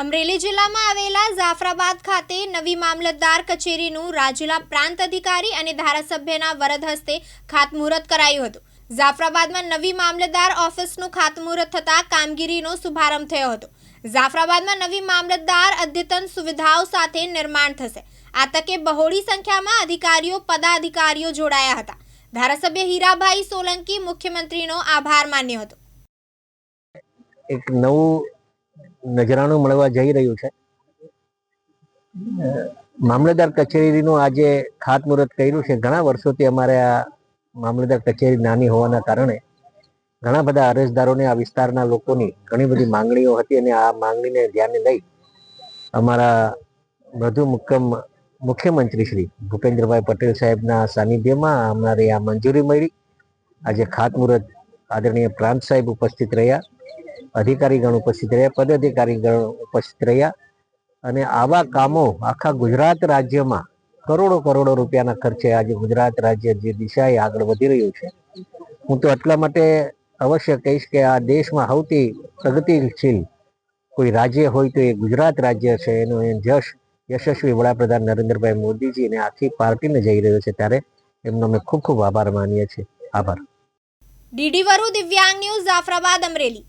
અમરેલી જિલ્લામાં આવેલા જાફરાબાદ ખાતે નવી મામલતદાર કચેરીનું રાજુલા પ્રાંત અધિકારી અને ધારાસભ્યના વરદ હસ્તે ખાતમુહૂર્ત કરાયું હતું. જાફરાબાદમાં નવી મામલતદાર ઓફિસનું ખાતમુહૂર્ત થતાં કામગીરીનો શુભારંભ થયો હતો. જાફરાબાદમાં નવી મામલતદાર અદ્યતન સુવિધાઓ સાથે નિર્માણ થશે. આ તકે બહોળી સંખ્યામાં અધિકારીઓ, પદાધિકારીઓ જોડાયા હતા. ધારાસભ્ય હીરાભાઈ સોલંકી મુખ્યમંત્રીનો આભાર માન્યો હતો. એક નવું નજરાણું મળવા જઈ રહ્યું છે. મામલતદાર કચેરીનું આજે ખાતમુહૂર્ત કર્યું છે. ઘણા વર્ષોથી અમારે આ મામલતદાર કચેરી નાની હોવાના કારણે ઘણા બધા અરજદારોને આ વિસ્તારના લોકોની ઘણી બધી માંગણીઓ હતી અને આ માંગણીને ધ્યાને લઈ અમારા વધુ મુક્કમ મુખ્યમંત્રી શ્રી ભૂપેન્દ્રભાઈ પટેલ સાહેબના સાનિધ્યમાં અમારે આ મંજૂરી મળી. આજે ખાતમુહૂર્ત આદરણીય પ્રાંત સાહેબ ઉપસ્થિત રહ્યા. અધિકારીગણ ઉપસ્થિત રહ્યા પદાધિકારીગણ ઉપસ્થિત રહ્યા અને આવા કામો આખા ગુજરાત રાજ્યમાં કરોડો કરોડો રૂપિયાના ખર્ચે આજે ગુજરાત રાજ્ય જે દિશાએ આગળ વધી રહ્યું છે. હું તો એટલા માટે અવશ્ય કહીશ કે આ દેશમાં સૌથી પ્રગતિશીલ કોઈ રાજ્ય હોય તો એ ગુજરાત રાજ્ય છે. એનો એ જશ યશસ્વી વડાપ્રધાન નરેન્દ્રભાઈ મોદીજી અને આખી પાર્ટીને જઈ રહ્યો છે ત્યારે એમનો અમે ખૂબ ખૂબ આભાર માનીએ છીએ. આભાર. ડીડી વરુ દિવ્યાંગ ન્યૂઝ જાફરાબાદ અમરેલી.